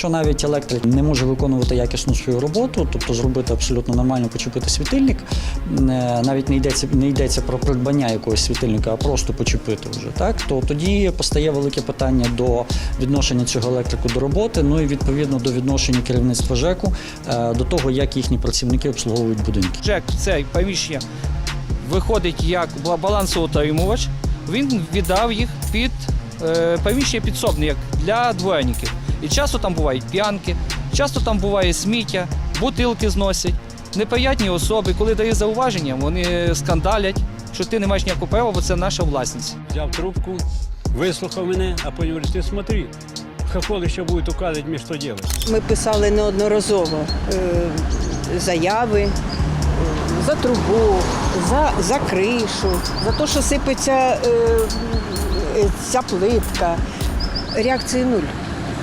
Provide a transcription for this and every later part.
Якщо навіть електрик не може виконувати якісну свою роботу, тобто зробити абсолютно нормально почепити світильник, навіть не йдеться не йдеться про придбання якогось світильника, а просто почепити вже так, то тоді постає велике питання до відношення цього електрику до роботи, ну і відповідно до відношення керівництва ЖЕКу е, до того, як їхні працівники обслуговують будинки. ЖЕК це приміщення виходить як балансоутримувач. Він віддав їх під е, приміщення підсобне, як для дворників. І часто там бувають п'янки, часто там буває сміття, бутилки зносять. Неприятні особи, коли дає зауваження, вони скандалять, що ти не маєш ніякого права, бо це наша власність. Взяв трубку, вислухав мене, а потім говорить, ти смотри, хохоли ще будуть указувати мені, що робити. Ми писали неодноразово е, заяви е, за трубу, за, за кришу, за те, що сипеться е, е, ця плитка. Реакції нуль.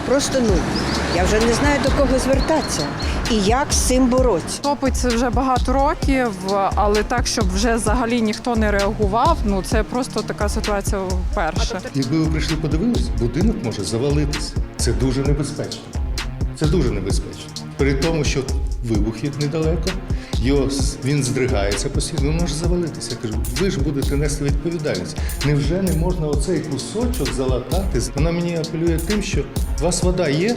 Просто нуль. Я вже не знаю до кого звертатися і як з цим боротися. Топиться вже багато років, але так, щоб вже взагалі ніхто не реагував, ну це просто така ситуація вперше. Якби ви прийшли подивились, будинок може завалитися. Це дуже небезпечно. Це дуже небезпечно. При тому, що вибухи недалеко, його, він здригається постійно, він може завалитися. Я кажу, ви ж будете нести відповідальність. Невже не можна оцей кусочок залатати? Вона мені апелює тим, що у вас вода є,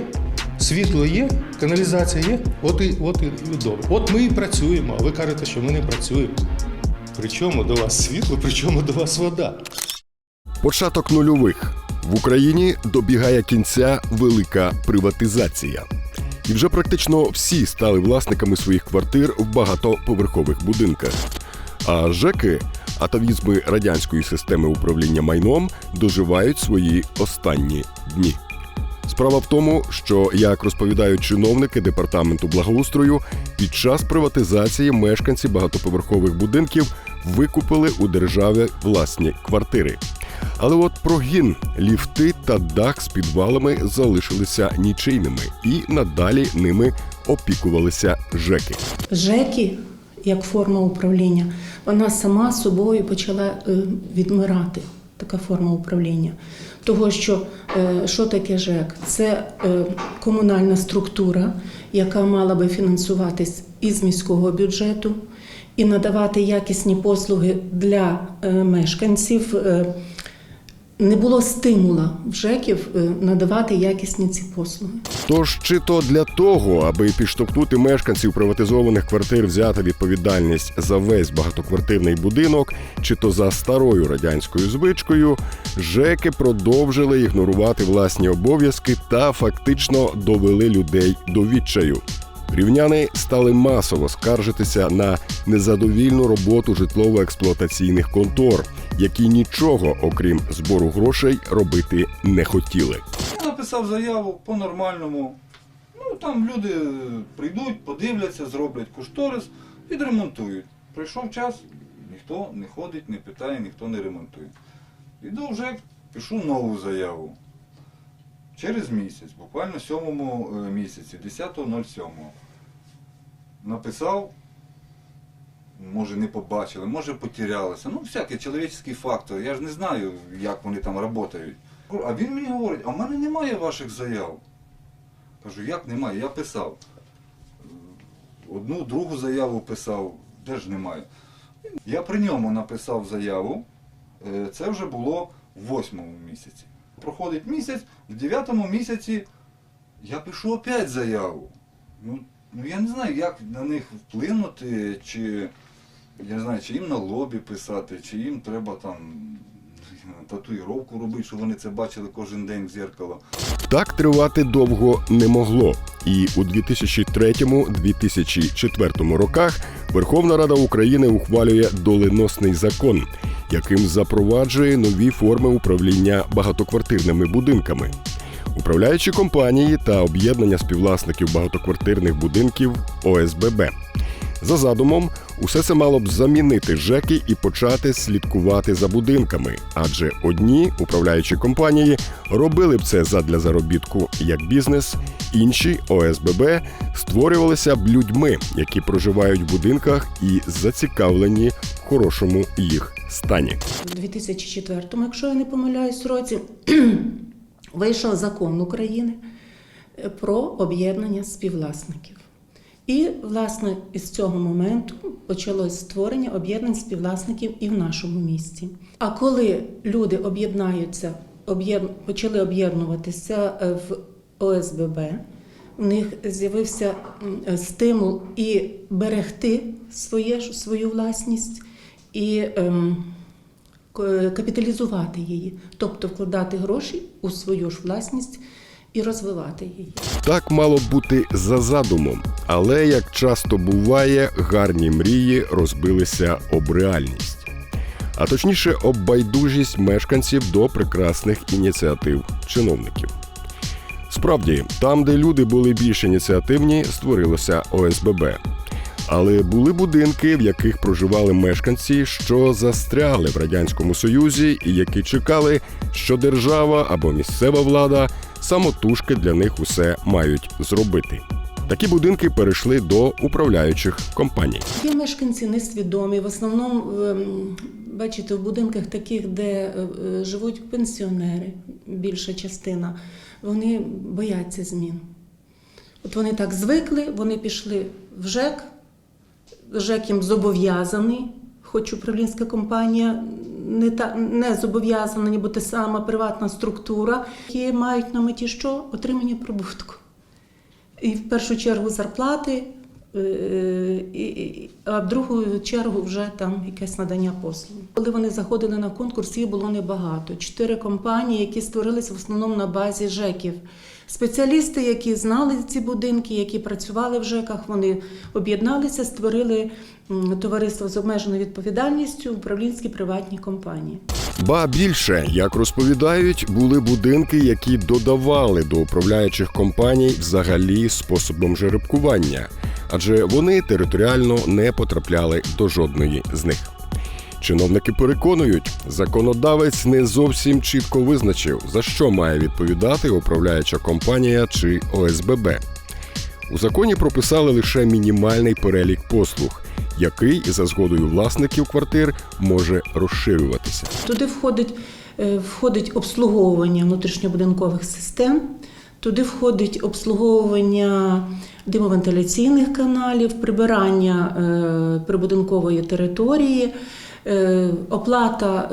світло є, каналізація є, от і, от і добре. От ми і працюємо, а ви кажете, що ми не працюємо. Причому до вас світло, причому до вас вода. Початок нульових в Україні добігає кінця велика приватизація. І вже практично всі стали власниками своїх квартир в багатоповерхових будинках. А ЖЕКи, атавізми радянської системи управління майном, доживають свої останні дні. Справа в тому, що, як розповідають чиновники департаменту благоустрою, під час приватизації мешканці багатоповерхових будинків викупили у держави власні квартири. Але от прогін, ліфти та дах з підвалами залишилися нічийними, і надалі ними опікувалися ЖЕКи. ЖЕКи, як форма управління, вона сама собою почала е, відмирати. Така форма управління. Того, що е, що таке ЖЕК? Це е, комунальна структура, яка мала би фінансуватись із міського бюджету і надавати якісні послуги для е, мешканців. Не було стимула в ЖЕКів е, надавати якісні ці послуги. Тож чи то для того, аби підштовхнути мешканців приватизованих квартир взяти відповідальність за весь багатоквартирний будинок, чи то за старою радянською звичкою, ЖЕКи продовжили ігнорувати власні обов'язки та фактично довели людей до відчаю. Рівняни стали масово скаржитися на незадовільну роботу житлово-експлуатаційних контор, які нічого, окрім збору грошей, робити не хотіли. Я написав заяву по-нормальному. Ну там люди прийдуть, подивляться, зроблять кошторис, відремонтують. Прийшов час, ніхто не ходить, не питає, ніхто не ремонтує. Іду вже, пишу нову заяву. Через місяць, буквально в сьомому е, місяці, 10.07. Написав, може не побачили, може потерялися. Ну, всякий чоловічний фактор. Я ж не знаю, як вони там працюють. А він мені говорить, а в мене немає ваших заяв. Кажу, як немає? Я писав. Одну, другу заяву писав, де ж немає. Я при ньому написав заяву. Е, Це вже було в восьмому місяці. Проходить місяць, в дев'ятому місяці я пишу опять заяву. Ну, ну я не знаю, як на них вплинути, чи я не знаю, чи їм на лобі писати, чи їм треба там татуїровку робити, щоб вони це бачили кожен день в зеркало. Так тривати довго не могло. І у 2003-2004 роках Верховна Рада України ухвалює доленосний закон, яким запроваджує нові форми управління багатоквартирними будинками. Управляючі компанії та об'єднання співвласників багатоквартирних будинків ОСББ. За задумом, усе це мало б замінити ЖЕКи і почати слідкувати за будинками, адже одні управляючі компанії робили б це задля заробітку як бізнес, інші ОСББ створювалися б людьми, які проживають в будинках і зацікавлені в хорошому їх стані. У 2004, якщо я не помиляюсь, році вийшов закон України, про об'єднання співвласників. І, власне, із цього моменту почалось створення об'єднань співвласників і в нашому місті. А коли люди об'єднаються, об'єд... почали об'єднуватися е, в ОСББ, у них з'явився стимул і берегти своє, свою власність, і ем, капіталізувати її, тобто вкладати гроші у свою ж власність і розвивати її. Так мало бути за задумом, але як часто буває, гарні мрії розбилися об реальність. А точніше, об байдужість мешканців до прекрасних ініціатив чиновників. Справді, там, де люди були більш ініціативні, створилося ОСББ. Але були будинки, в яких проживали мешканці, що застрягли в радянському союзі, і які чекали, що держава або місцева влада самотужки для них усе мають зробити. Такі будинки перейшли до управляючих компаній. Є мешканці несвідомі. В основному, ем, бачите, в будинках таких, де е, е, живуть пенсіонери, більша частина, вони бояться змін. От вони так звикли, вони пішли в ЖЕК, ЖЕК їм зобов'язаний, хоч управлінська компанія не, та, не зобов'язана, ніби те сама приватна структура, які мають на меті що? Отримання прибутку. І в першу чергу зарплати, е, а в другу чергу вже там якесь надання послуг. Коли вони заходили на конкурс, їх було небагато. Чотири компанії, які створилися в основному на базі ЖЕКів. Спеціалісти, які знали ці будинки, які працювали в ЖЕКах, вони об'єдналися, створили м, товариство з обмеженою відповідальністю, управлінські приватні компанії. Ба більше, як розповідають, були будинки, які додавали до управляючих компаній взагалі способом жеребкування, адже вони територіально не потрапляли до жодної з них. Чиновники переконують, законодавець не зовсім чітко визначив, за що має відповідати управляюча компанія чи ОСББ. У законі прописали лише мінімальний перелік послуг, який за згодою власників квартир може розширюватися. Туди входить, е, входить обслуговування внутрішньобудинкових систем, туди входить обслуговування димовентиляційних каналів, прибирання е, прибудинкової території, е, оплата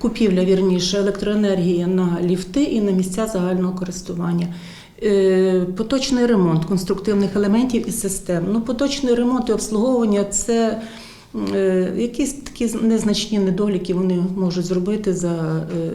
купівля вірніше електроенергії на ліфти і на місця загального користування. Е, Поточний ремонт конструктивних елементів і систем. Ну, поточний ремонт і обслуговування це Е, Якісь такі незначні недоліки вони можуть зробити за е,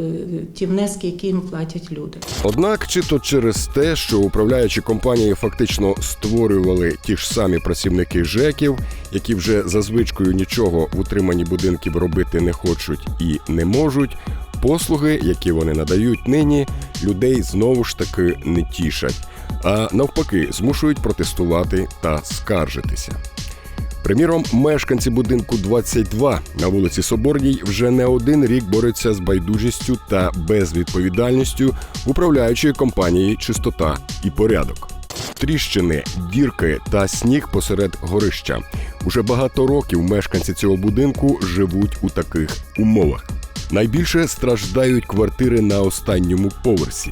ті внески, які їм платять люди. Однак, чи то через те, що управляючі компанії фактично створювали ті ж самі працівники ЖЕКів, які вже за звичкою нічого в утриманні будинків робити не хочуть і не можуть, послуги, які вони надають нині, людей знову ж таки не тішать, а навпаки, змушують протестувати та скаржитися. Приміром, мешканці будинку 22 на вулиці Соборній вже не один рік борються з байдужістю та безвідповідальністю управляючої компанії Чистота і порядок. Тріщини, дірки та сніг посеред горища. Уже багато років мешканці цього будинку живуть у таких умовах. Найбільше страждають квартири на останньому поверсі.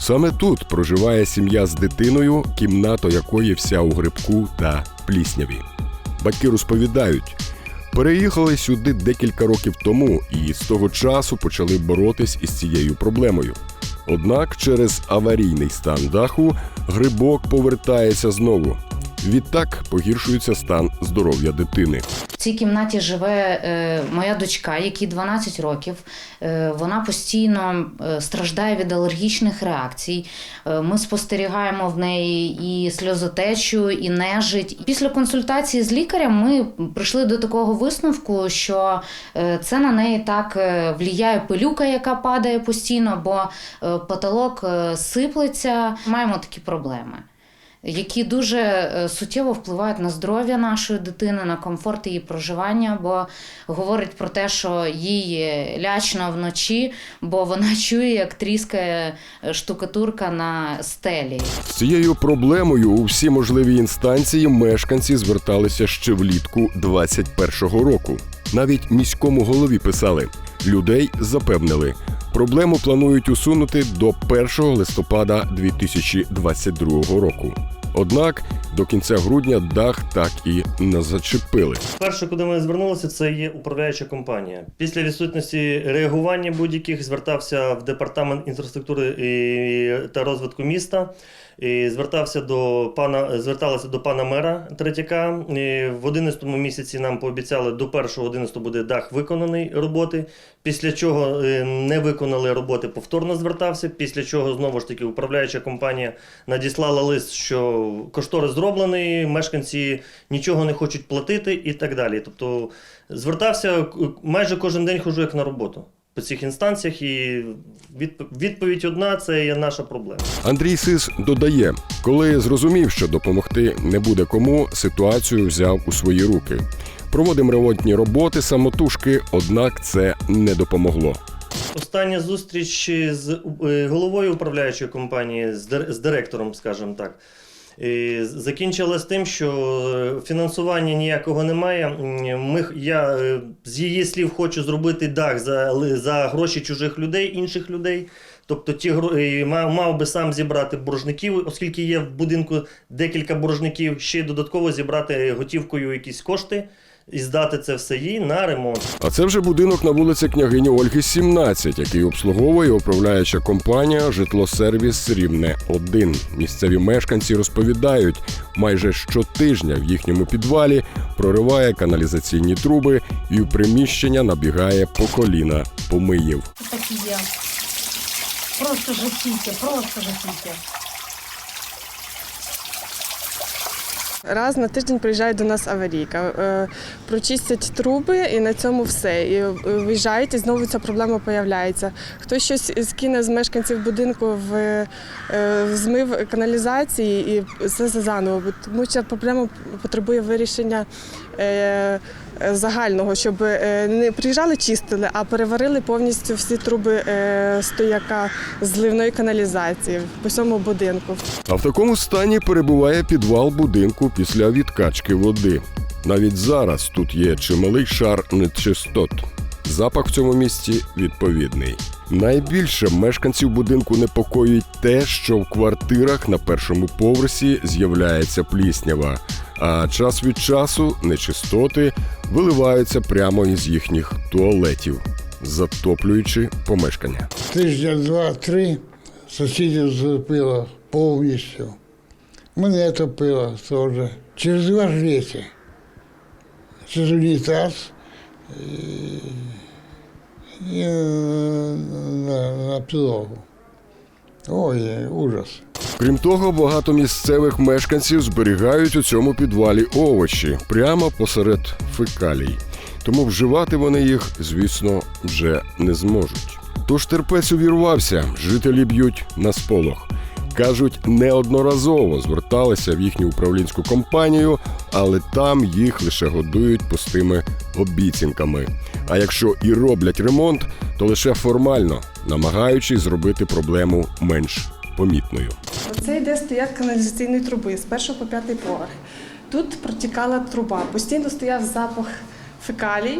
Саме тут проживає сім'я з дитиною, кімната якої вся у грибку та плісняві. Батьки розповідають, переїхали сюди декілька років тому і з того часу почали боротись із цією проблемою. Однак через аварійний стан даху грибок повертається знову. Відтак погіршується стан здоров'я дитини. Цій кімнаті живе е, моя дочка, якій 12 років. Е, вона постійно е, страждає від алергічних реакцій. Ми спостерігаємо в неї і сльозотечу, і нежить. Після консультації з лікарем ми прийшли до такого висновку, що це на неї так вліяє пилюка, яка падає постійно, бо потолок сиплеться. Маємо такі проблеми які дуже е, суттєво впливають на здоров'я нашої дитини, на комфорт її проживання, бо говорить про те, що їй лячно вночі, бо вона чує, як тріскає е, штукатурка на стелі. З цією проблемою у всі можливі інстанції мешканці зверталися ще влітку 21-го року. Навіть міському голові писали: людей запевнили, Проблему планують усунути до 1 листопада 2022 року. Однак до кінця грудня дах так і не зачепили. Перше, куди ми звернулися, це є управляюча компанія. Після відсутності реагування будь-яких звертався в департамент інфраструктури та розвитку міста. І звертався до пана, зверталися до пана мера Третяка. І в 11 місяці нам пообіцяли до 1.11 буде дах виконаний роботи. Після чого е, не виконали роботи, повторно звертався. Після чого знову ж таки управляюча компанія надіслала лист, що кошторис зроблений, мешканці нічого не хочуть платити і так далі. Тобто звертався майже кожен день хожу як на роботу по цих інстанціях, і відп- відповідь одна це є наша проблема. Андрій Сис додає, коли зрозумів, що допомогти не буде кому, ситуацію взяв у свої руки. Проводимо ремонтні роботи самотужки, однак це не допомогло. Остання зустріч з е, головою управляючої компанії, з директором, скажімо так. Е, Закінчилось тим, що фінансування ніякого немає. Ми, я е, з її слів хочу зробити дах за, за гроші чужих людей, інших людей. Тобто ті мав, мав би сам зібрати боржників, оскільки є в будинку декілька боржників, ще й додатково зібрати готівкою якісь кошти і здати це все їй на ремонт. А це вже будинок на вулиці княгині Ольги, 17, який обслуговує управляюча компанія Житлосервіс Рівне 1 Місцеві мешканці розповідають, майже щотижня в їхньому підвалі прориває каналізаційні труби і в приміщення набігає по коліна помиїв. такі є. Просто жахіття, просто жахіття. Раз на тиждень приїжджає до нас аварійка, е, прочистять труби і на цьому все. І е, виїжджають, і знову ця проблема появляється. Хтось щось скине з мешканців будинку в е, змив каналізації і все заново. Тому ця проблема потребує вирішення. Е, Загального, щоб е, не приїжджали, чистили, а переварили повністю всі труби е, стояка зливної каналізації по всьому будинку. А в такому стані перебуває підвал будинку після відкачки води. Навіть зараз тут є чималий шар нечистот. Запах в цьому місці відповідний. Найбільше мешканців будинку непокоїть те, що в квартирах на першому поверсі з'являється пліснява, а час від часу нечистоти виливаються прямо із їхніх туалетів, затоплюючи помешкання. Тижня два-три сусідів затопило повністю. Мене топило теж. Через два жліті. Через унітаз і на, на підлогу. Ой, ужас. Крім того, багато місцевих мешканців зберігають у цьому підвалі овочі прямо посеред фекалій. Тому вживати вони їх, звісно, вже не зможуть. Тож терпець увірвався, жителі б'ють на сполох. Кажуть, неодноразово зверталися в їхню управлінську компанію, але там їх лише годують пустими обіцянками. А якщо і роблять ремонт, то лише формально, намагаючись зробити проблему менш помітною. Це йде стояк каналізаційної труби з першого по п'ятий поверх. Тут протікала труба, постійно стояв запах фекалій.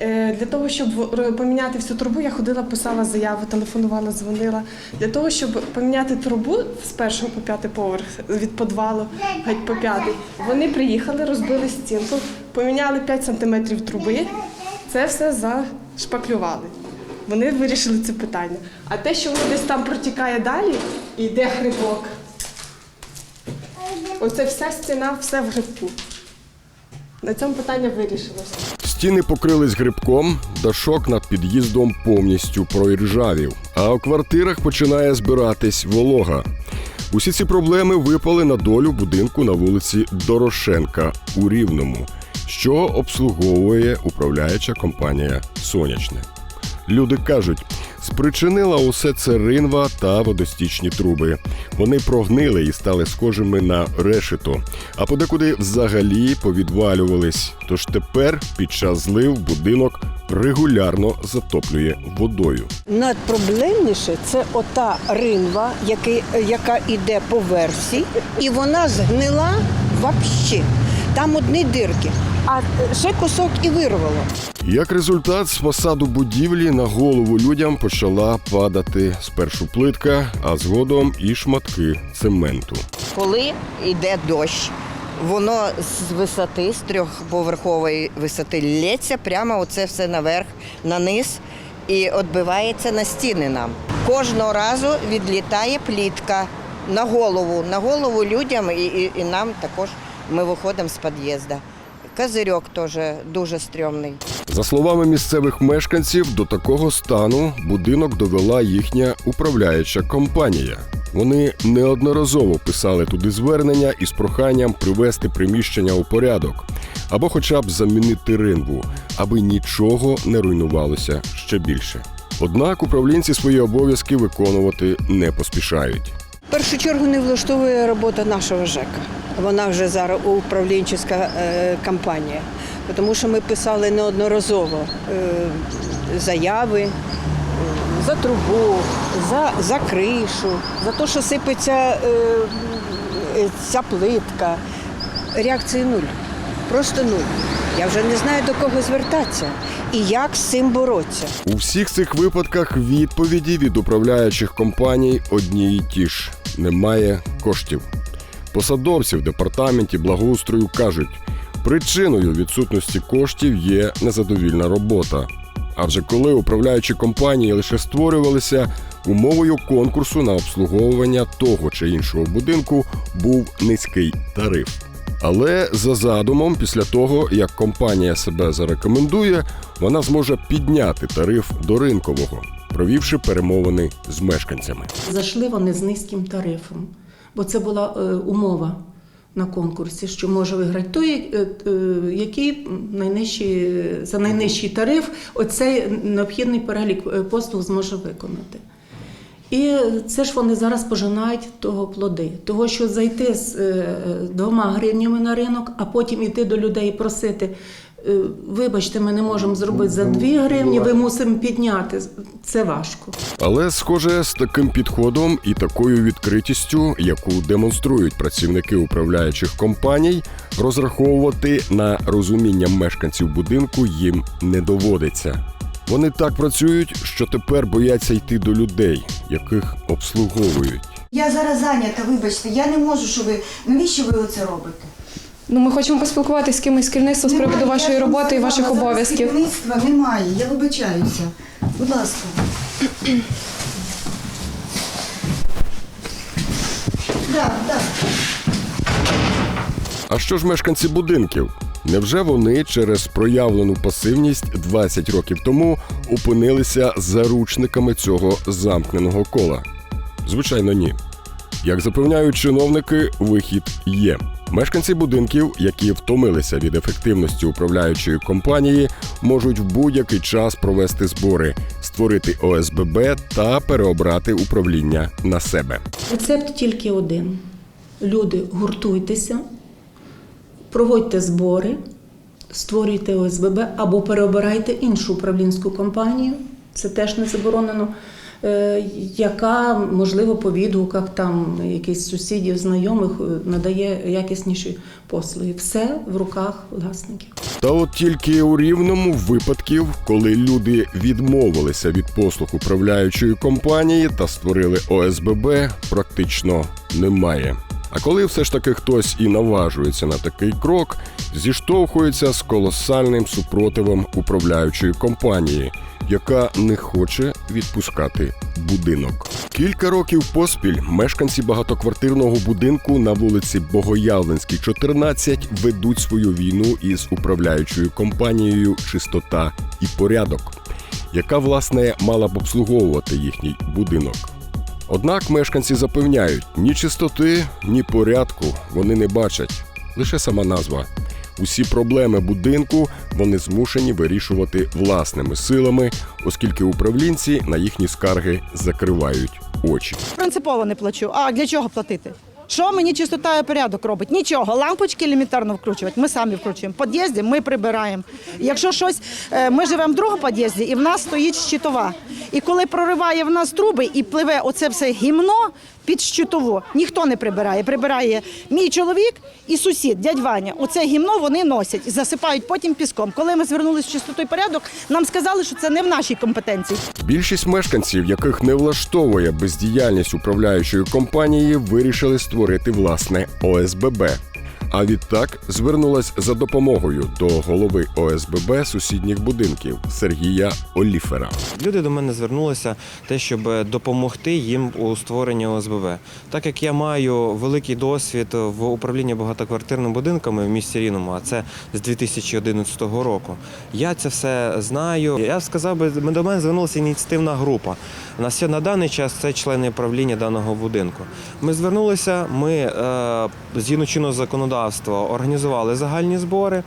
Е, Для того, щоб поміняти всю трубу, я ходила, писала заяву, телефонувала, дзвонила. Для того, щоб поміняти трубу з першого по п'ятий поверх, від підвалу геть по п'ятий, вони приїхали, розбили стінку, поміняли 5 сантиметрів труби, це все зашпаклювали. Вони вирішили це питання. А те, що воно десь там протікає далі, і йде грибок. Оце вся стіна, все в грибку. На цьому питання вирішилося. Стіни покрились грибком, дашок над під'їздом повністю проіржавів, а у квартирах починає збиратись волога. Усі ці проблеми випали на долю будинку на вулиці Дорошенка у Рівному, що обслуговує управляюча компанія Сонячне. Люди кажуть, спричинила усе це ринва та водостічні труби. Вони прогнили і стали схожими на решето, а подекуди взагалі повідвалювались. Тож тепер під час злив будинок регулярно затоплює водою. Надпроблемніше це ота ринва, яка йде по версі, і вона згнила взагалі. Там одні дирки, а ще кусок і вирвало. Як результат, з фасаду будівлі на голову людям почала падати спершу плитка, а згодом і шматки цементу. Коли йде дощ, воно з висоти, з трьохповерхової висоти лється прямо оце все наверх, на низ і відбивається на стіни нам. Кожного разу відлітає плітка на голову, на голову людям і, і, і нам також ми виходимо з під'їзду. Козирьок теж дуже стрьомний. За словами місцевих мешканців, до такого стану будинок довела їхня управляюча компанія. Вони неодноразово писали туди звернення із проханням привести приміщення у порядок або хоча б замінити ринву, аби нічого не руйнувалося ще більше. Однак управлінці свої обов'язки виконувати не поспішають. В першу чергу не влаштовує робота нашого ЖЕКа. Вона вже зараз управлінческа кампанія. Тому що ми писали неодноразово е, заяви е, за трубу, за, за кришу, за те, що сипеться е, е, ця плитка. Реакції нуль. Просто нуль. Я вже не знаю до кого звертатися і як з цим боротися. У всіх цих випадках відповіді від управляючих компаній одні й ті ж: немає коштів. Посадовці в департаменті благоустрою кажуть, причиною відсутності коштів є незадовільна робота. Адже коли управляючі компанії лише створювалися, умовою конкурсу на обслуговування того чи іншого будинку був низький тариф. Але за задумом, після того як компанія себе зарекомендує, вона зможе підняти тариф до ринкового, провівши перемовини з мешканцями. Зайшли вони з низьким тарифом, бо це була е, умова на конкурсі, що може виграти той, е, е, який найнижчий, за найнижчий тариф оцей необхідний перелік послуг зможе виконати. І це ж вони зараз пожинають того плоди. Того, що зайти з е, двома гривнями на ринок, а потім іти до людей і просити. е, Вибачте, ми не можемо зробити за дві гривні, ви мусимо підняти. Це важко. Але, схоже, з таким підходом і такою відкритістю, яку демонструють працівники управляючих компаній, розраховувати на розуміння мешканців будинку їм не доводиться. Вони так працюють, що тепер бояться йти до людей, яких обслуговують. Я зараз зайнята, вибачте, я не можу, що ви. Навіщо ви оце робите? Ну, ми хочемо поспілкуватися з кимось з керівництва з приводу Немає, вашої я ж вам роботи і сказала, ваших зараз обов'язків. Керівництва немає, я вибачаюся. Будь ласка. Да, да. А що ж мешканці будинків? Невже вони через проявлену пасивність 20 років тому опинилися заручниками цього замкненого кола? Звичайно, ні. Як запевняють чиновники, вихід є. Мешканці будинків, які втомилися від ефективності управляючої компанії, можуть в будь-який час провести збори, створити ОСББ та переобрати управління на себе. Рецепт тільки один: люди, гуртуйтеся, проводьте збори, створюйте ОСББ або переобирайте іншу управлінську компанію. Це теж не заборонено. е, Яка, можливо, по відгуках там якихось сусідів, знайомих е, надає якісніші послуги. Все в руках власників. Та от тільки у рівному випадків, коли люди відмовилися від послуг управляючої компанії та створили ОСББ, практично немає. А коли все ж таки хтось і наважується на такий крок, зіштовхується з колосальним супротивом управляючої компанії, яка не хоче відпускати будинок. Кілька років поспіль мешканці багатоквартирного будинку на вулиці Богоявленській, 14 ведуть свою війну із управляючою компанією Чистота і порядок, яка власне мала б обслуговувати їхній будинок. Однак мешканці запевняють, ні чистоти, ні порядку вони не бачать. Лише сама назва. Усі проблеми будинку вони змушені вирішувати власними силами, оскільки управлінці на їхні скарги закривають очі. Принципово не плачу. А для чого платити? Що мені чистота і порядок робить? Нічого. Лампочки елементарно вкручувати. Ми самі вкручуємо. Під'їзді ми прибираємо. Якщо щось, е, ми живемо в другому під'їзді, і в нас стоїть щитова. І коли прориває в нас труби і пливе оце все гімно, під щитову. Ніхто не прибирає. Прибирає мій чоловік і сусід, дядь Ваня. Оце гімно вони носять і засипають потім піском. Коли ми звернулися в чистоту і порядок, нам сказали, що це не в нашій компетенції. Більшість мешканців, яких не влаштовує бездіяльність управляючої компанії, вирішили створити власне ОСББ. А відтак звернулась за допомогою до голови ОСББ сусідніх будинків Сергія Оліфера. Люди до мене звернулися те, щоб допомогти їм у створенні ОСББ. Так як я маю великий досвід в управлінні багатоквартирними будинками в місті Рівному, а це з 2011 року, я це все знаю. Я сказав би, до мене звернулася ініціативна група. На на даний час це члени правління даного будинку. Ми звернулися, ми е, згідно чинного законодавства організували загальні збори.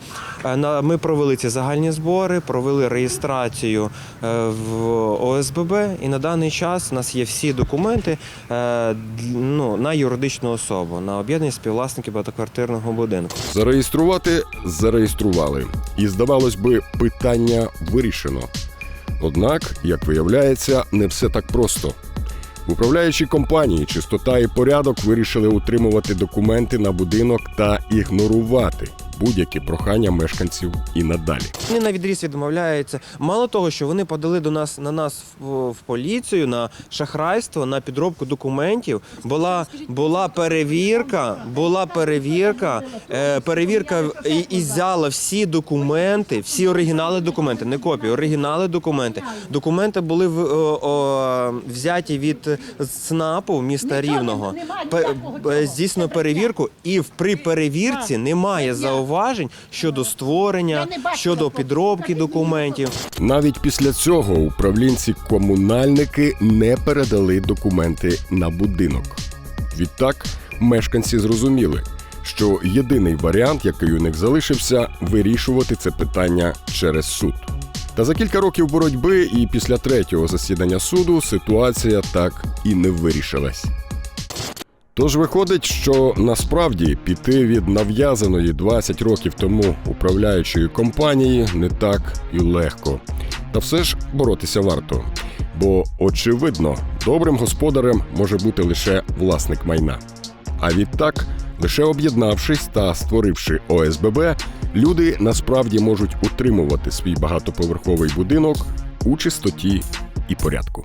Е, Ми провели ці загальні збори, провели реєстрацію е, в ОСББ, і на даний час у нас є всі документи е, ну, на юридичну особу, на об'єднання співвласників багатоквартирного будинку. Зареєструвати зареєстрували. І здавалось би, питання вирішено. Однак, як виявляється, не все так просто. Управляючі компанії чистота і порядок вирішили утримувати документи на будинок та ігнорувати будь-які прохання мешканців і надалі. Вони на відріз відмовляються. Мало того, що вони подали до нас на нас в, в поліцію на шахрайство, на підробку документів. Була була перевірка, була перевірка. Е, перевірка і, і взяла всі документи, всі оригінали документи, не копії, оригінали документи. Документи були в, о, о, взяті від ЦНАПу міста Рівного. Е, здійснено перевірку, і в- при перевірці немає зауважень щодо створення, щодо підробки документів. Навіть після цього управлінці-комунальники не передали документи на будинок. Відтак мешканці зрозуміли, що єдиний варіант, який у них залишився, вирішувати це питання через суд. Та за кілька років боротьби і після третього засідання суду ситуація так і не вирішилась. Тож виходить, що насправді піти від нав'язаної 20 років тому управляючої компанії не так і легко. Та все ж боротися варто. Бо, очевидно, добрим господарем може бути лише власник майна. А відтак, лише об'єднавшись та створивши ОСББ, люди насправді можуть утримувати свій багатоповерховий будинок у чистоті і порядку.